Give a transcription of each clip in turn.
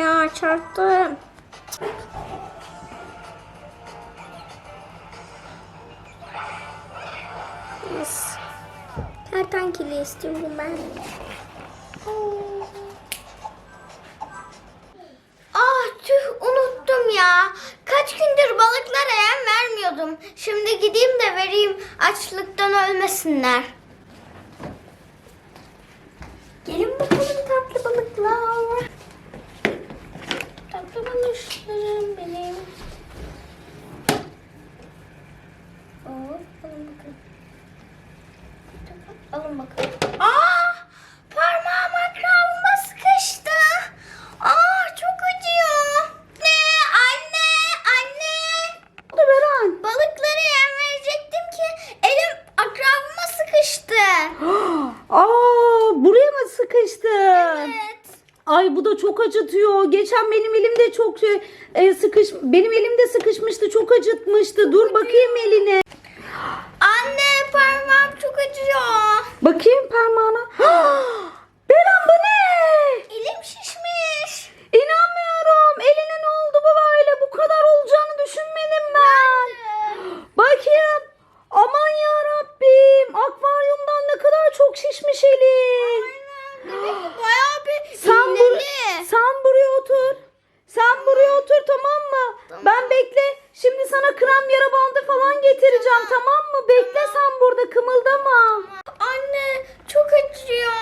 ya çarptım. Yes. Kertenkele istiyorum ben. Ah tüh unuttum ya. Kaç gündür balıklara yem vermiyordum. Şimdi gideyim de vereyim açlıktan ölmesinler. Alın bakalım. Alın bakalım. Aa! Parmağım ekrafıma sıkıştı. Aa çok acıyor. Ne? Anne! Anne! oldu Beren? Balıklara yem verecektim ki elim ekrafıma sıkıştı. Aa, buraya mı sıkıştın? Evet. Ay bu da çok acıtıyor. Geçen benim elimde çok e, sıkış benim elimde sıkışmıştı. Çok acıtmıştı. Dur bakayım eline. Anne parmağım çok acıyor. Bakayım parmağına. Beren bu ne? Elim şişmiş. İnanmıyorum. Eline ne oldu bu böyle? Bu kadar olacağını düşünmedim ben. Bakayım. Aman ya Rabbim. Akvaryumdan ne kadar çok şişmiş elin. Ki bayağı bir Sen, bur sen buraya otur. Sen buraya otur tamam mı? Ben bekle. Şimdi sana krem yara bandı falan getireceğim tamam mı? Bekle sen burada kımıldama. Anne çok acıyor.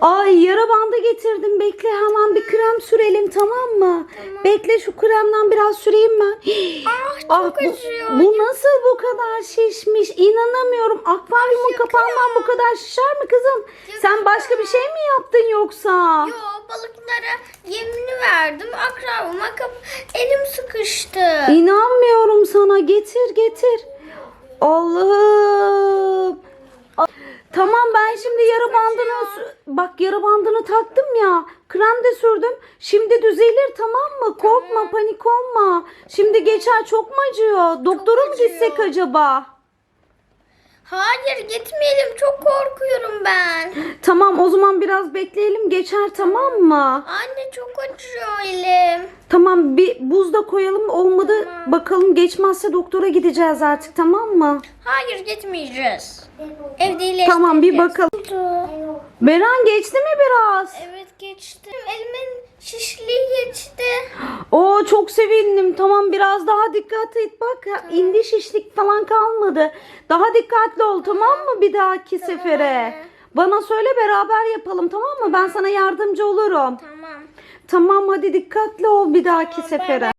Ay yara bandı getirdim. Bekle hemen bir krem sürelim tamam mı? Bekle şu kremden biraz süreyim ben. Ah çok bu, acıyor. bu nasıl bu kadar şişmiş? İnanamıyorum. Akvaryumun kapağından bu kadar şişer mi kızım? Sen başka bir şey mi yaptın yoksa? Yo balıklara yemini verdim. Akrabıma kap elim sıkıştı. İnanmıyorum sana. Getir getir. Allah'ım. Tamam ben şimdi yara bandını bak yara bandını taktım ya. Krem de sürdüm. Şimdi düzelir tamam mı? Korkma panik olma. Şimdi geçer çok mu acıyor? Doktora mı gitsek acaba? Hayır gitmeyelim çok korkuyorum ben. Tamam o zaman biraz bekleyelim geçer tamam mı? Anne çok acıyor elim. Tamam bir buz da koyalım olmadı bakalım geçmezse doktora gideceğiz artık tamam mı? Hayır gitmeyeceğiz. Evde iyileştireceğiz. Tamam bir bakalım. Oldu. Beren geçti mi biraz? Evet geçti. Elimin şişliği geçti. Çok sevindim. Tamam biraz daha dikkat et bak. indi şişlik falan kalmadı. Daha dikkatli ol tamam mı bir dahaki sefere? anne. Bana söyle beraber yapalım tamam mı? Ben sana yardımcı olurum. Tamam. Tamam hadi dikkatli ol bir dahaki sefere.